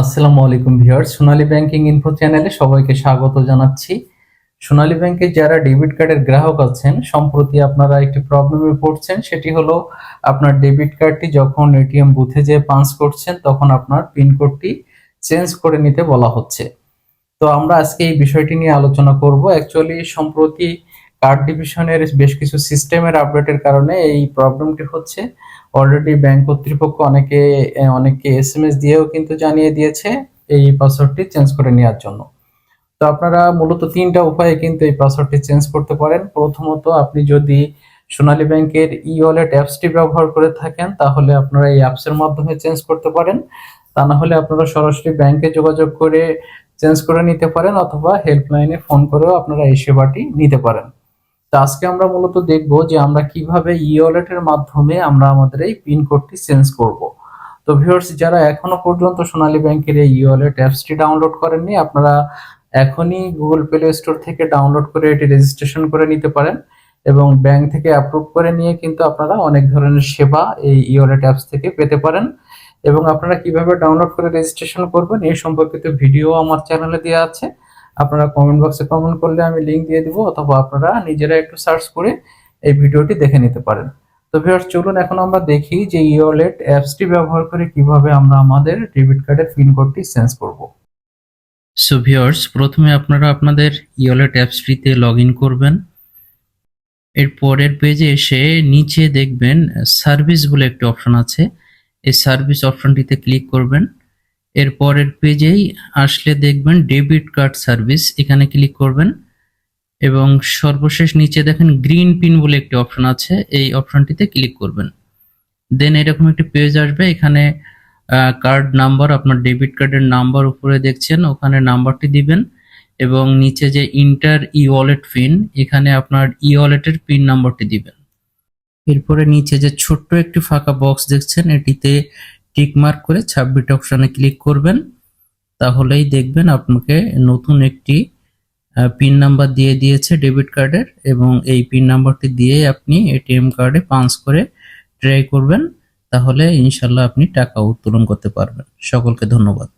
আসসালামু আলাইকুম ভিউয়ার্স, সোনালী banking info চ্যানেলে সবাইকে স্বাগত জানাচ্ছি। সোনালী ব্যাংকে যারা ডেবিট কার্ডের গ্রাহক আছেন, সম্প্রতি আপনারা একটি প্রবলেমে পড়ছেন, সেটি হলো আপনার ডেবিট কার্ডটি যখন এটিএম বুথে যে পাঞ্চ করছেন, তখন আপনার পিন কোডটি চেঞ্জ করে নিতে বলা হচ্ছে। তো আমরা আজকে এই বিষয়টি নিয়ে আলোচনা করব। অ্যাকচুয়ালি সম্প্রতি কার্ড ডিভিশনের বেশ কিছু সিস্টেমের আপডেটের কারণে এই প্রবলেমটি হচ্ছে। অলরেডি ব্যাংক কর্তৃপক্ষ অনেকে অনেককে এসএমএস দিয়েও কিন্তু জানিয়ে দিয়েছে এই পাসওয়ার্ডটি চেঞ্জ করে নেওয়ার জন্য। তো আপনারা মূলত তিনটা উপায়ে কিন্তু এই পাসওয়ার্ডটি চেঞ্জ করতে পারেন। প্রথমত, আপনি যদি সোনালী ব্যাংকের ই ওয়ালেট অ্যাপসটি ব্যবহার করে থাকেন, তাহলে আপনারা এই অ্যাপসের মাধ্যমে চেঞ্জ করতে পারেন। তা না হলে আপনারা সরাসরি ব্যাংকে যোগাযোগ করে চেঞ্জ করে নিতে পারেন, অথবা হেল্পলাইনে ফোন করেও আপনারা এই সেবাটি নিতে পারেন। তো আজকে আমরা মূলত দেখব যে আমরা কীভাবে ই ওয়ালেটের মাধ্যমে আমরা আমাদের এই পিন কোডটি চেঞ্জ করব। তো ভিউয়ার্স যারা এখনও পর্যন্ত সোনালী ব্যাংকের এই ই ওয়ালেট অ্যাপসটি ডাউনলোড করেননি, আপনারা এখনই গুগল প্লে স্টোর থেকে ডাউনলোড করে এটি রেজিস্ট্রেশন করে নিতে পারেন এবং ব্যাংক থেকে অ্যাপ্রুভ করে নিয়ে কিন্তু আপনারা অনেক ধরনের সেবা এই ই ওয়ালেট অ্যাপস থেকে পেতে পারেন। এবং আপনারা কীভাবে ডাউনলোড করে রেজিস্ট্রেশন করবেন, এই সম্পর্কিত ভিডিও আমার চ্যানেলে দেওয়া আছে। আপনারা কমেন্ট বক্সে কমেন্ট করলে আমি লিংক দিয়ে দিব, অথবা আপনারা নিজেরা একটু সার্চ করে এই ভিডিওটি দেখে নিতে পারেন। তো ভিউয়ার্স চলুন এখন আমরা দেখি যে ই ওয়ালেট অ্যাপসটি ব্যবহার করে কীভাবে আমরা আমাদের ডেবিট কার্ডের পিন কোডটি চেঞ্জ করব। সো ভিউয়ার্স প্রথমে আপনারা আপনাদের ই ওয়ালেট অ্যাপসটিতে লগ ইন করবেন। এর পরের পেজে এসে নিচে দেখবেন সার্ভিস বলে একটি অপশন আছে। এই সার্ভিস অপশনটিতে ক্লিক করবেন। এর পরের পেজেই আসলে দেখবেন ডেবিট কার্ড সার্ভিস, এখানে ক্লিক করবেন এবং সর্বশেষ নিচে দেখেন গ্রিন পিন বলে একটি অপশন আছে, এই অপশনটিতে ক্লিক করবেন। দেন এরকম একটি পেজ আসবে, এখানে কার্ড নাম্বার, আপনার ডেবিট কার্ডের নাম্বার উপরে দেখছেন, ওখানে নাম্বারটি দিবেন এবং নিচে যে ইন্টার ই ওয়ালেট পিন, এখানে আপনার ই ওয়ালেটের পিন নাম্বারটি দিবেন। এরপরে নিচে যে ছোট্ট একটি ফাঁকা বক্স দেখছেন, এটিতে টিক মার্ক করে ছাব্বিশ অপশানে ক্লিক করবেন। তাহলেই দেখবেন আপনাকে নতুন একটি পিন নাম্বার দিয়ে দিয়েছে ডেবিট কার্ডের এবং এই পিন নাম্বারটি দিয়ে আপনি এটিএম কার্ডে পাঞ্চ করে ট্রাই করবেন। তাহলে ইনশাল্লাহ আপনি টাকা উত্তোলন করতে পারবেন। সকলকে ধন্যবাদ।